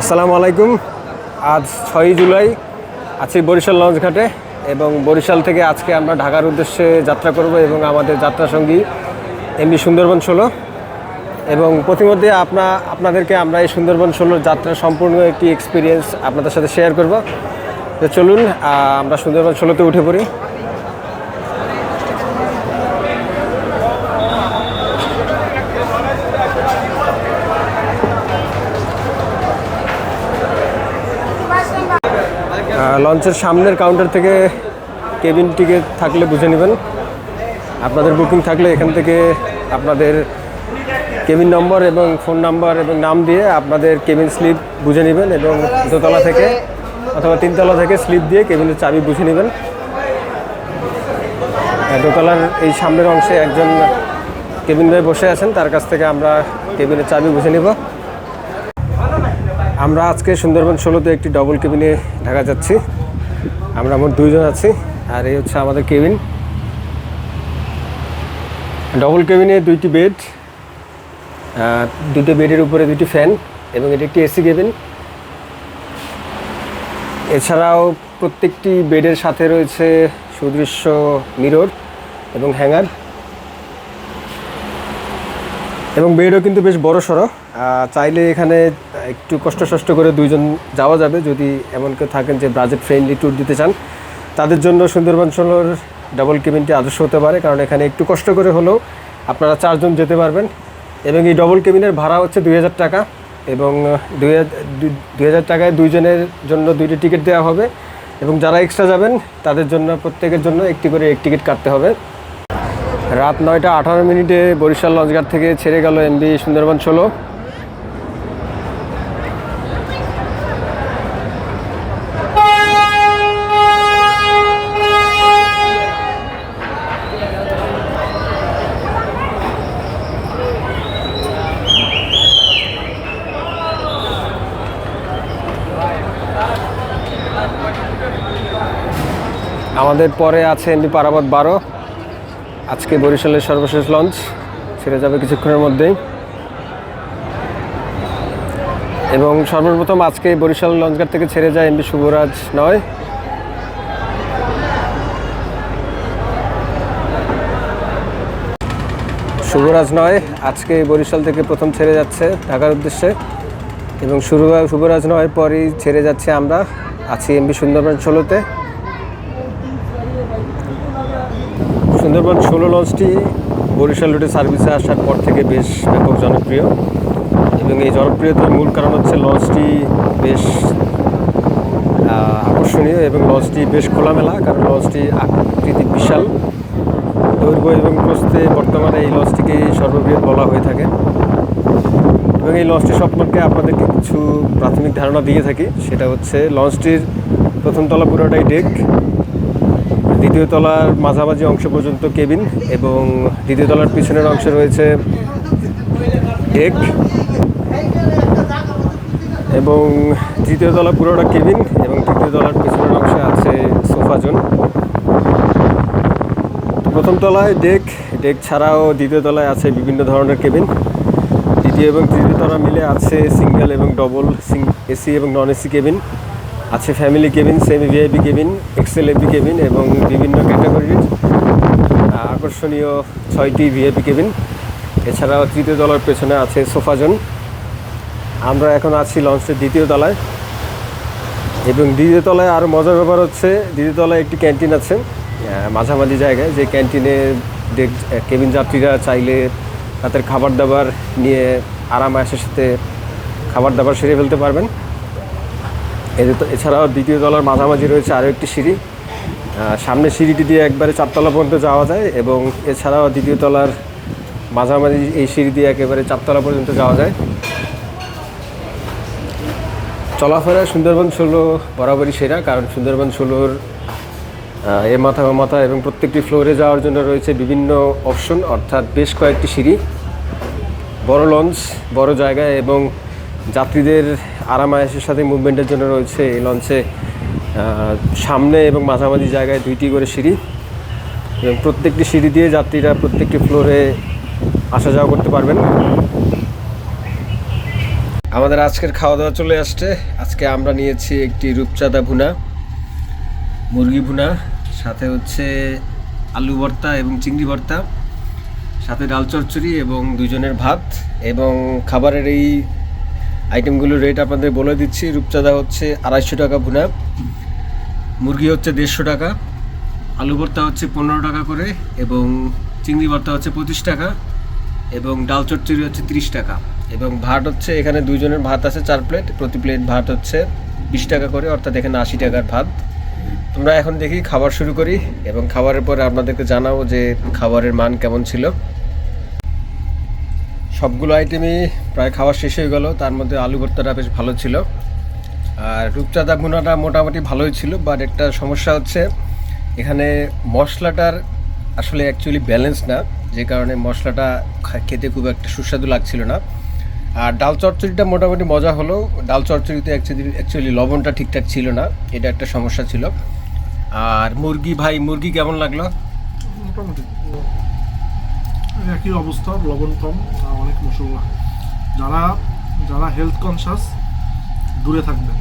আসসালামু আলাইকুম। আজ ছয়ই জুলাই, আছি বরিশাল লঞ্চ ঘাটে এবং বরিশাল থেকে আজকে আমরা ঢাকার উদ্দেশ্যে যাত্রা করব এবং আমাদের যাত্রা সঙ্গী এমবি সুন্দরবন ষোলো। এবং প্রতিমধ্যে আপনা, আপনাদেরকে আমরা এই সুন্দরবন ষোলোর যাত্রা সম্পূর্ণ একটি এক্সপিরিয়েন্স আপনাদের সাথে শেয়ার করব। তো চলুন আমরা সুন্দরবন ষোলোতে উঠে পড়ি। লঞ্চের সামনের কাউন্টার থেকে কেবিন টিকিট থাকলে বুঝে নেবেন। আপনাদের বুকিং থাকলে এখান থেকে আপনাদের কেবিন নম্বর এবং ফোন নাম্বার এবং নাম দিয়ে আপনাদের কেবিন স্লিপ বুঝে নেবেন এবং দোতলা থেকে অথবা তিনতলা থেকে স্লিপ দিয়ে কেবিনের চাবি বুঝে নেবেন। দোতলার এই সামনের অংশে একজন কেবিন ভাই বসে আছেন, তার কাছ থেকে আমরা কেবিনের চাবি বুঝে নিব। আমরা আজকে সুন্দরবন ষোলোতে একটি ডবল কেবিনে ঢাকা যাচ্ছি। আমরা মোট দুইজন আছি, আর এই হচ্ছে আমাদের কেবিন ডবল কেবিনে দুইটি বেড দুটো বেডের উপরে দুটি ফ্যান এবং এটি একটি এসি কেবিন এছাড়াও প্রত্যেকটি বেডের সাথে রয়েছে সুদৃশ্য মিরর এবং হ্যাঙ্গার এবং বেডও কিন্তু বেশ বড় সড়ো। চাইলে এখানে একটু কষ্ট সষ্ট করে দুইজন যাওয়া যাবে যদি এমন কেউ থাকেন যে বাজেট ফ্রেন্ডলি ট্যুর দিতে চান। তাদের জন্য সুন্দরবন ষোলোর ডাবল কেবিনটি আদর্শ হতে পারে, কারণ এখানে একটু কষ্ট করে হলেও আপনারা চারজন যেতে পারবেন। এবং এই ডবল কেবিনের ভাড়া হচ্ছে দুই হাজার টাকা এবং দুই হাজার টাকায় দুইজনের জন্য দুইটি টিকিট দেওয়া হবে। এবং যারা এক্সট্রা যাবেন, তাদের জন্য, প্রত্যেকের জন্য একটি করে এক টিকিট কাটতে হবে। রাত নয়টা আঠারো মিনিটে বরিশাল লঞ্চঘাট থেকে ছেড়ে গেল এমবি সুন্দরবন ষোলো। আমাদের পরে আছে এমবি পারাবত বারো। আজকে বরিশালের সর্বশেষ লঞ্চ ছেড়ে যাবে কিছুক্ষণের মধ্যেই। এবং সর্বপ্রথম আজকে বরিশাল লঞ্চঘাট থেকে ছেড়ে যায় এমবি শুভরাজ নয়। শুভরাজ নয়, আজকে বরিশাল থেকে প্রথম ছেড়ে যাচ্ছে ঢাকার উদ্দেশ্যে। এবং শুভ শুভরাজ নয় পরই ছেড়ে যাচ্ছে আমরা, আছি এমবি সুন্দরবন ষোলোতে। সুন্দরবন ষোলো লঞ্চটি বরিশাল রুটে সার্ভিসে আসার পর থেকে বেশ ব্যাপক জনপ্রিয় এবং এই জনপ্রিয়তার মূল কারণ হচ্ছে লঞ্চটি বেশ আকর্ষণীয় এবং লঞ্চটি বেশ খোলামেলা, কারণ লঞ্চটি আকৃতি বিশাল। দৈর্ঘ্য এবং প্রস্থে বর্তমানে এই লঞ্চটিকে সর্ববৃহৎ বলা হয়ে থাকে। এবং এই লঞ্চটি সম্পর্কে আপনাদেরকে কিছু প্রাথমিক ধারণা দিয়ে থাকি। সেটা হচ্ছে লঞ্চটির প্রথম তলা পুরোটাই ডেক। দ্বিতীয় তলার মাঝামাঝি অংশ পর্যন্ত কেবিন এবং দ্বিতীয় তলার পিছনের অংশে রয়েছে ডেক এবং তৃতীয় তলা পুরোটা কেবিন এবং তৃতীয় তলার পিছনের অংশে আছে সোফা জোন। প্রথম তলায় ডেক ডেক ছাড়াও দ্বিতীয় তলায় আছে বিভিন্ন ধরনের কেবিন। দ্বিতীয় এবং তৃতীয় তলা মিলে আছে সিঙ্গেল এবং ডবল এসি এবং নন এসি কেবিন। আছে family cabin semi VIP cabin Excel এপি কেবিন এবং বিভিন্ন ক্যাটাগরির আকর্ষণীয় ছয়টি ভিআইপি কেবিন এছাড়াও তৃতীয় তলার পেছনে আছে সোফাজন আমরা এখন আছি লঞ্চের দ্বিতীয় তলায়। এবং দ্বিতীয় তলায় আরও মজার ব্যাপার হচ্ছে, দ্বিতীয় তলায় একটি ক্যান্টিন আছে মাঝামাঝি জায়গায়। যে ক্যান্টিনে কেবিন যাত্রীরা চাইলে তাদের খাবার দাবার নিয়ে আরাম আয়েসের সাথে খাবার দাবার সেরে ফেলতে পারবেন। এদের তো এছাড়াও দ্বিতীয় তলার মাঝামাঝি রয়েছে আরও একটি সিঁড়ি। আহ, সামনের সিঁড়িটি দিয়ে একবারে চারতলা পর্যন্ত যাওয়া যায় এবং এছাড়াও দ্বিতীয় তলার মাঝামাঝি এই সিঁড়ি দিয়ে একেবারে চারতলা পর্যন্ত যাওয়া যায়। চলাফেরা সুন্দরবন ষোলো বরাবরই সেরা কারণ সুন্দরবন ষোলোর এ মাথা ও মাথা এবং প্রত্যেকটি ফ্লোরে যাওয়ার জন্য রয়েছে বিভিন্ন অপশন অর্থাৎ বেশ কয়েকটি সিঁড়ি। বড় লঞ্চ বড় জায়গায় এবং যাত্রীদের আরামায়াসের সাথে মুভমেন্টের জন্য রয়েছে এই লঞ্চে সামনে এবং মাঝামাঝি জায়গায় দুইটি করে সিঁড়ি। এবং প্রত্যেকটি সিঁড়ি দিয়ে যাত্রীরা প্রত্যেকটি ফ্লোরে আসা যাওয়া করতে পারবেন। আমাদের আজকের খাওয়া দাওয়া চলে আসছে। আজকে আমরা নিয়েছি একটি রূপচাঁদা ভুনা, মুরগি ভুনা, সাথে হচ্ছে আলু ভর্তা এবং চিংড়ি ভর্তা, সাথে ডাল চচ্চড়ি এবং দুজনের ভাত এবং খাবারের এই আইটেমগুলোর রেট আপনাদের বলে দিচ্ছি। রূপচাঁদা হচ্ছে আড়াইশো টাকা ভুনা। মুরগি হচ্ছে দেড়শো টাকা। আলু ভর্তা হচ্ছে পনেরো টাকা করে এবং চিংড়ি ভর্তা হচ্ছে পঁচিশ টাকা এবং ডাল চচ্চড়ি হচ্ছে তিরিশ টাকা এবং ভাত হচ্ছে এখানে দুইজনের ভাত আছে চার প্লেট প্রতি প্লেট ভাত হচ্ছে বিশ টাকা করে, অর্থাৎ এখানে আশি টাকার ভাত। তোমরা এখন দেখি খাবার শুরু করি এবং খাবারের পরে আপনাদেরকে জানাব যে খাবারের মান কেমন ছিল। সবগুলো আইটেমই প্রায় খাওয়া শেষ হয়ে গেল। তার মধ্যে আলু ভর্তাটা বেশ ভালো ছিল। আর রূপচাঁদা ভুনাটা মোটামুটি ভালোই ছিল বাট একটা সমস্যা হচ্ছে, এখানে মশলাটার আসলে অ্যাকচুয়ালি ব্যালেন্স না, যে কারণে মশলাটা খেতে খুব একটা সুস্বাদু লাগছিল না। আর ডাল চচ্চড়িটা মোটামুটি মজা হলো, ডাল চচ্চড়িতে অ্যাকচুয়ালি লবণটা ঠিকঠাক ছিল না, এটা একটা সমস্যা ছিল। আর মুরগি ভাই, মুরগি কেমন লাগল? মোটামুটি। একই অবস্থা লবণ কম অনেক মশলা যারা যারা হেলথ কনসাস দূরে থাকবেন।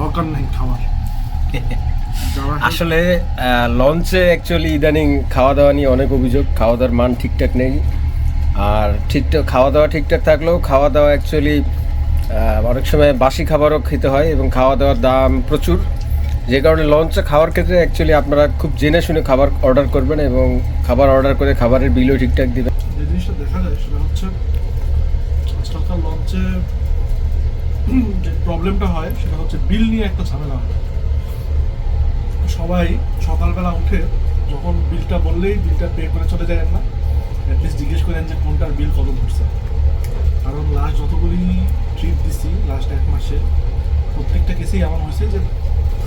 দরকার নেই খাবার আসলে লঞ্চে অ্যাকচুয়ালি ইদানিং খাওয়া দাওয়া নিয়ে অনেক অভিযোগ। খাওয়া দাওয়ার মান ঠিকঠাক নেই। আর ঠিকঠাক খাওয়া দাওয়া ঠিকঠাক থাকলেও খাওয়া দাওয়া অ্যাকচুয়ালি অনেক সময় বাসি খাবারও খেতে হয় এবং খাওয়া দাওয়ার দাম প্রচুর। যে কারণে লঞ্চে খাওয়ার ক্ষেত্রে অ্যাকচুয়ালি আপনারা খুব জেনে শুনে খাবার অর্ডার করবেন এবং খাবার অর্ডার করে খাবারের বিলও ঠিকঠাক দিবেন। যে জিনিসটা দেখা যায় সেটা হচ্ছে, আজকালকার লঞ্চে যে প্রবলেমটা হয় সেটা হচ্ছে বিল নিয়ে একটা ঝামেলা হয়। সবাই সকালবেলা উঠে যখন বিলটা বললেই বিলটা পে করে চলে যায় না অ্যাটলিস্ট জিজ্ঞেস করেন যে কোনটার বিল কত ধরছে। কারণ লাস্ট যতগুলি ট্রিপ দিছি লাস্ট এক মাসে, প্রত্যেকটা কেসেই এমন হয়েছে যে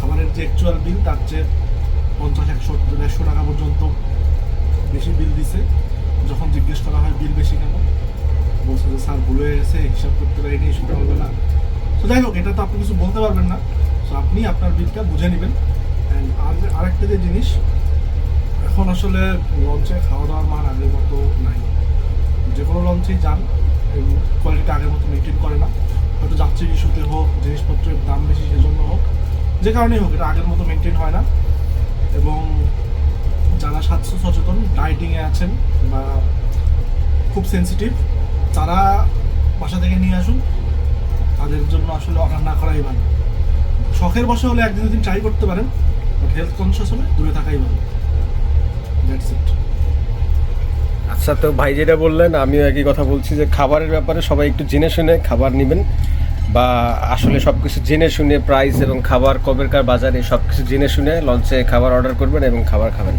খাবারের যে অ্যাকচুয়াল বিল তার চেয়ে পঞ্চাশ, একশো, দেড়শো টাকা পর্যন্ত বেশি বিল দিছে। যখন জিজ্ঞেস করা হয় বিল বেশি কেন? বলছে যে স্যার ভুলে গেছে, হিসাব করতে পারিনি সকালবেলা তো যাই হোক, এটা তো আপনি কিছু বলতে পারবেন না। তো আপনি আপনার বিলটা বুঝে নেবেন। অ্যান্ড আর আরেকটা যে জিনিস, এখন আসলে লঞ্চে খাওয়া দাওয়ার মান আগের মতো নাই। যে কোনো লঞ্চেই যান কোয়ালিটি আগের মতো মেনটেন করে না। হয়তো যাত্রীর ইস্যুতে হোক, জিনিসপত্রের দাম বেশি সেজন্য হোক যে কারণেই হোক, এটা আগের মতো মেনটেন হয় না। এবং যারা স্বাস্থ্য সচেতন ডায়েটিংয়ে আছেন বা খুব সেনসিটিভ তারা বাসা থেকে নিয়ে আসুন। তাদের জন্য আসলে অর্ডার না করাই ভালো। শখের বসে হলে একদিন দুদিন ট্রাই করতে পারেন বাট হেলথ কনসিয়াস হলে দূরে থাকাই ভালো। দ্যাটস ইট আচ্ছা তো ভাই যেটা বললেন, আমিও একই কথা বলছি যে খাবারের ব্যাপারে সবাই একটু জেনে শুনে খাবার নেবেন। বা আসলে সব কিছু জেনে শুনে প্রাইস এবং খাবার কবেরকার বাজারে সব কিছু জেনে শুনে লঞ্চে খাবার অর্ডার করবেন এবং খাবার খাবেন।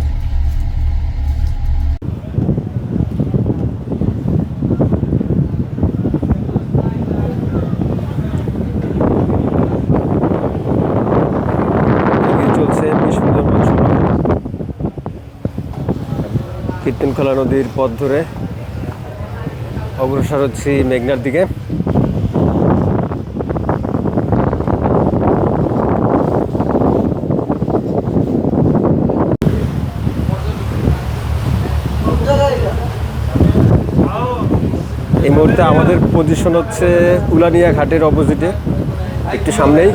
কীর্তনখোলা নদীর পথ ধরে অগ্রসর হচ্ছি মেঘনার দিকে। মুহূর্তে আমাদের পজিশন হচ্ছে উলানিয়া ঘাটের অপোজিটে একটু সামনেই।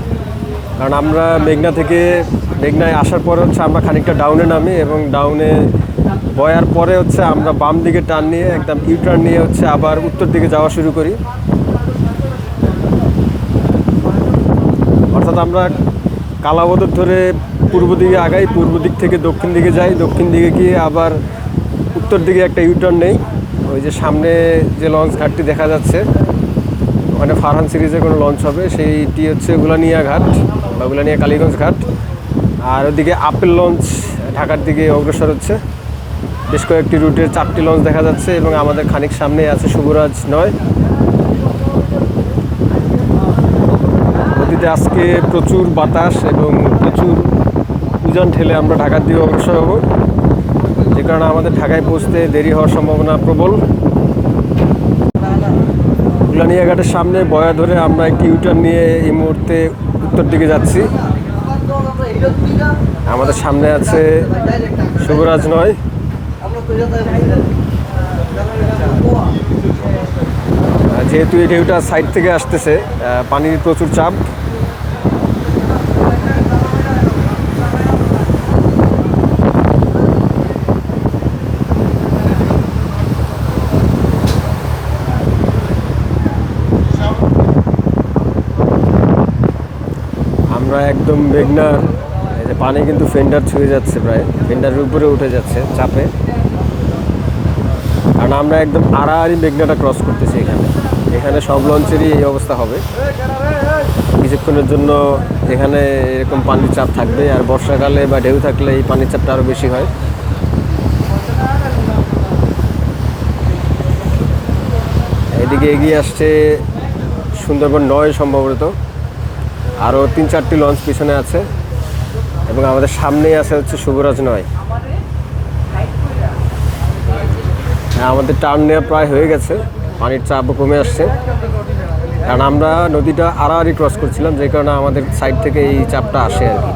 কারণ আমরা মেঘনা থেকে মেঘনায় আসার পরে হচ্ছে আমরা খানিকটা ডাউনে নামি এবং ডাউনে বয়ার পরে হচ্ছে আমরা বাম দিকে টার্ন নিয়ে, একদম ইউ টার্ন নিয়ে হচ্ছে আবার উত্তর দিকে যাওয়া শুরু করি। অর্থাৎ আমরা কালাবদর ধরে পূর্ব দিকে আগাই, পূর্ব দিক থেকে দক্ষিণ দিকে যাই, দক্ষিণ দিকে গিয়ে আবার উত্তর দিকে একটা ইউটার্ন নেই। ওই যে সামনে যে লঞ্চ ঘাটটি দেখা যাচ্ছে, ওখানে ফারহান সিরিজের কোনো লঞ্চ হবে, সেইটি হচ্ছে গুলানিয়া ঘাট বা গুলানিয়া কালীগঞ্জ ঘাট। আর ওদিকে আপেল লঞ্চ ঢাকার দিকে অগ্রসর হচ্ছে। বেশ কয়েকটি রুটের চারটি লঞ্চ দেখা যাচ্ছে এবং আমাদের খানিক সামনে আছে শুভরাজ নয়। নদীতে আজকে প্রচুর বাতাস এবং প্রচুর উজান ঠেলে আমরা ঢাকার দিকে অগ্রসর হব। যে কারণে আমাদের ঢাকায় পৌঁছতে দেরি হওয়ার সম্ভাবনা প্রবল। ঘাটের সামনে বয়া ধরে আমরা একটি ইউটার্ন নিয়ে এই মুহূর্তে উত্তর দিকে যাচ্ছি। আমাদের সামনে আছে শুভরাজ নয়। যেহেতু এই ঢেউটা সাইড থেকে আসতেছে পানির প্রচুর চাপ আমরা একদম মেঘনার এই যে পানি কিন্তু ফেন্ডার ছুঁয়ে যাচ্ছে প্রায়। ফেন্ডারের উপরে উঠে যাচ্ছে চাপে। কারণ আমরা একদম আড়াআড়ি মেঘনাটা ক্রস করতেছি এখানে। এখানে সব লঞ্চেরই এই অবস্থা হবে। কিছুক্ষণের জন্য এখানে এরকম পানির চাপ থাকবে। আর বর্ষাকালে বা ঢেউ থাকলে এই পানির চাপটা আরও বেশি হয়। এদিকে এগিয়ে আসছে সুন্দরবন নয় সম্ভবত। আরও তিন চারটি লঞ্চ পিছনে আছে এবং আমাদের সামনেই আছে হচ্ছে শুভরাজ নয়। হ্যাঁ আমাদের টার্ন নেওয়া প্রায় হয়ে গেছে। পানির চাপও কমে আসছে। কারণ আমরা নদীটা আড়াআড়ি ক্রস করছিলাম, যে কারণে আমাদের সাইড থেকে এই চাপটা আসে আর কি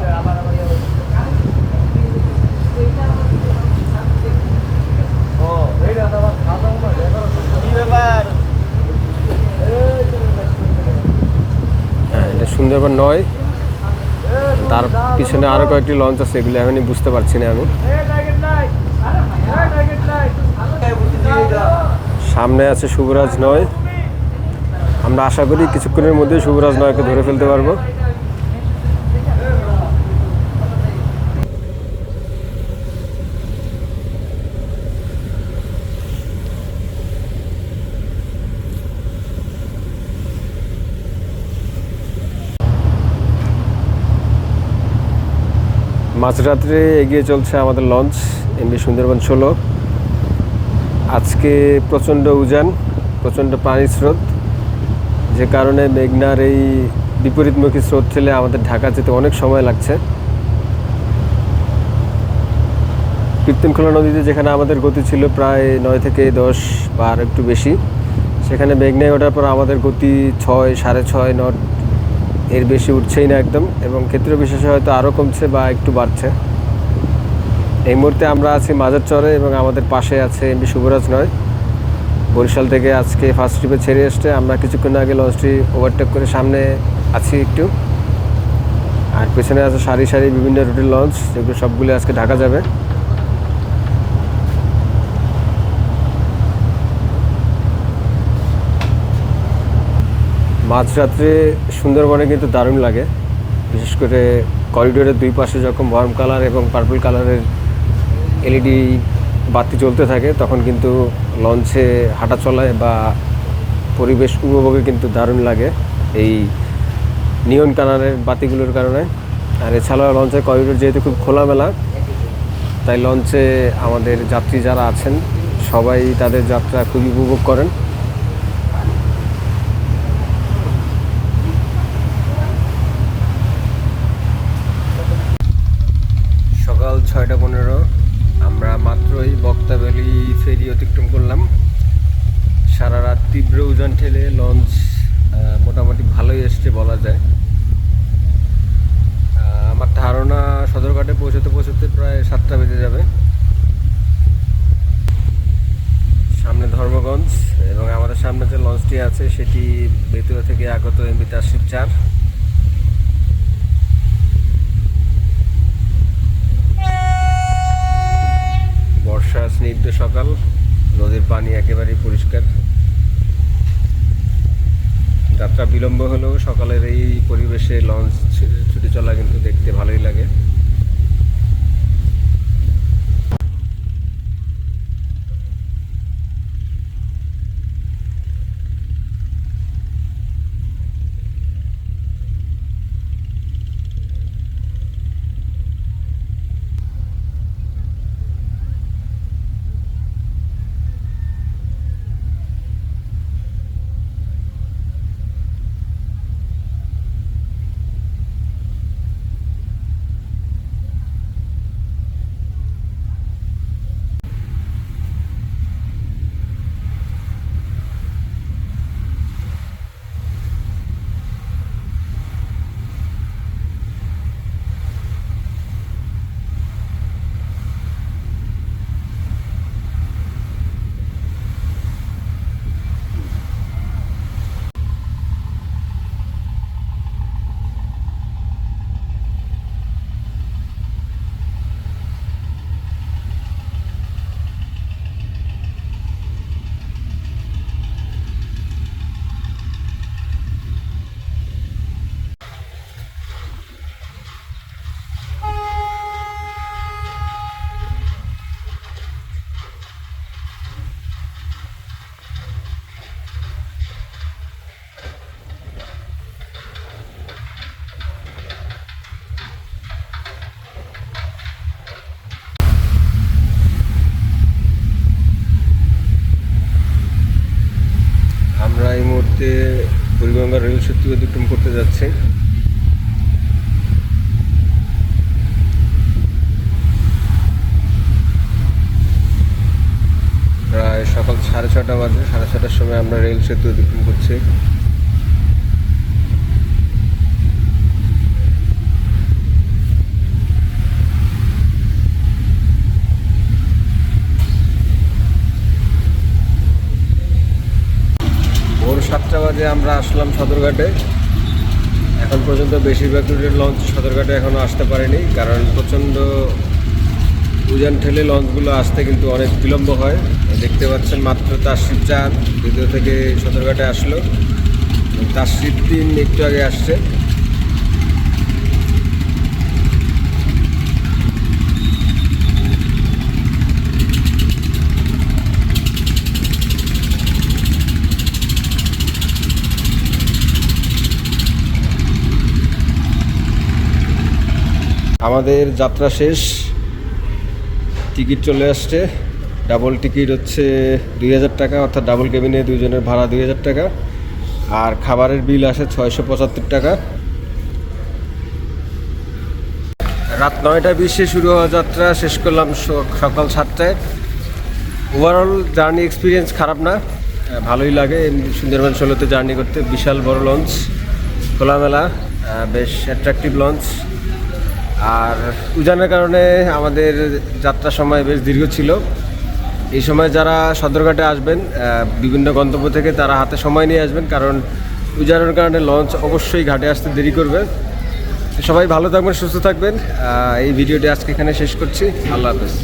হ্যাঁ সুন্দরবন নয়। তার পিছনে আরও কয়েকটি লঞ্চ আছে, এগুলো এখনই বুঝতে পারছি না আমি। সামনে আছে শুভরাজ নয়। আমরা আশা করি কিছুক্ষণের মধ্যে শুভরাজ নয়কে ধরে ফেলতে পারব। মাঝরাত্রে এগিয়ে চলছে আমাদের লঞ্চ এমবি সুন্দরবন ষোলো। আজকে প্রচণ্ড উজান, প্রচণ্ড পানির স্রোত, যে কারণে মেঘনার এই বিপরীতমুখী স্রোত ঠেলে আমাদের ঢাকা যেতে অনেক সময় লাগছে। কীর্তনখোলা নদীতে যেখানে আমাদের গতি ছিল প্রায় নয় থেকে দশ বা আর একটু বেশি, সেখানে মেঘনায় ওঠার পর আমাদের গতি ছয়, সাড়ে ছয়, নট এর বেশি উঠছেই না একদম এবং ক্ষেত্র বিশেষে হয়তো আরও কমছে বা একটু বাড়ছে। এই মুহূর্তে আমরা আছি মাজার চরে এবং আমাদের পাশে আছে এমবি শুভরাজ নয়। বরিশাল থেকে আজকে ফার্স্ট ট্রিপে ছেড়ে এসছে। আমরা কিছুক্ষণ আগে লঞ্চটি ওভারটেক করে সামনে আছি একটু। আর পেছনে আছে সারি সারি বিভিন্ন রুটের লঞ্চ যেগুলো সবগুলো আজকে ঢাকা যাবে। মাঝরাত্রে সুন্দরবনে কিন্তু দারুণ লাগে। বিশেষ করে করিডোরের দুই পাশে যখন ওয়ার্ম কালার এবং পার্পল কালারের এলইডি বাতি চলতে থাকে, তখন কিন্তু লঞ্চে হাঁটা চলায় বা পরিবেশ উপভোগে কিন্তু দারুণ লাগে এই নিয়ন কালারের বাতিগুলোর কারণে। আর এছাড়াও লঞ্চের করিডোর যেহেতু খুব খোলামেলা, তাই লঞ্চে আমাদের যাত্রী যারা আছেন, সবাই তাদের যাত্রা খুবই উপভোগ করেন। ছয়টা পনেরো। আমরা মাত্রই বক্তাবেলি ফেরি অতিক্রম করলাম। সারা রাত তীব্র উজান ঠেলে লঞ্চ মোটামুটি ভালোই এসছে বলা যায়। আমার ধারণা সদরঘাটে পৌঁছতে পৌঁছতে প্রায় সাতটা বেজে যাবে। সামনে ধর্মগঞ্জ এবং আমাদের সামনে যে লঞ্চটি আছে, সেটি বেতুয়া থেকে আগত এমবি তাসিফ চার। সকাল, নদীর পানি একেবারেই পরিষ্কার। যাত্রা বিলম্ব হলেও সকালের এই পরিবেশে লঞ্চ ছুটে চলা কিন্তু দেখতে ভালোই লাগে। করতে যাচ্ছি। প্রায় সকাল সাড়ে ছটা বাজে, সাড়ে ছটার সময় আমরা রেল সেতু অতিক্রম করছি। ভোর সাতটা বাজে আমরা আসলাম সদরঘাটে। এখন পর্যন্ত বেশিরভাগ রুটের লঞ্চ সদরঘাটে এখনও আসতে পারেনি, কারণ প্রচণ্ড উজান ঠেলে লঞ্চগুলো আসতে কিন্তু অনেক বিলম্ব হয়। দেখতে পাচ্ছেন মাত্র তাসরিফ চাঁদ ভিতর থেকে সদরঘাটে আসলো। তাসরিফ তিন একটু আগে আসছে। আমাদের যাত্রা শেষ। টিকিট চলে আসছে। ডাবল টিকিট হচ্ছে দুই হাজার টাকা, অর্থাৎ ডাবল কেবিনে দুইজনের ভাড়া দুই হাজার টাকা। আর খাবারের বিল আসে ছয়শো পঁচাত্তর টাকা। রাত নয়টা বিশে শুরু হওয়া যাত্রা। শেষ করলাম সকাল সাতটায়। ওভারঅল জার্নি এক্সপিরিয়েন্স খারাপ না। ভালোই লাগে। সুন্দরবন ষোলোতে জার্নি করতে। বিশাল বড় লঞ্চ খোলামেলা বেশ অ্যাট্রাকটিভ লঞ্চ আর উজানের কারণে আমাদের যাত্রা সময় বেশ দীর্ঘ ছিল। এই সময় যারা সদরঘাটে আসবেন বিভিন্ন গন্তব্য থেকে তারা হাতে সময় নিয়ে আসবেন কারণ উজানের কারণে লঞ্চ অবশ্যই ঘাটে আসতে দেরি করবে। সবাই ভালো থাকবেন, সুস্থ থাকবেন। এই ভিডিওটি আজকে এখানে শেষ করছি। আল্লাহ হাফেজ।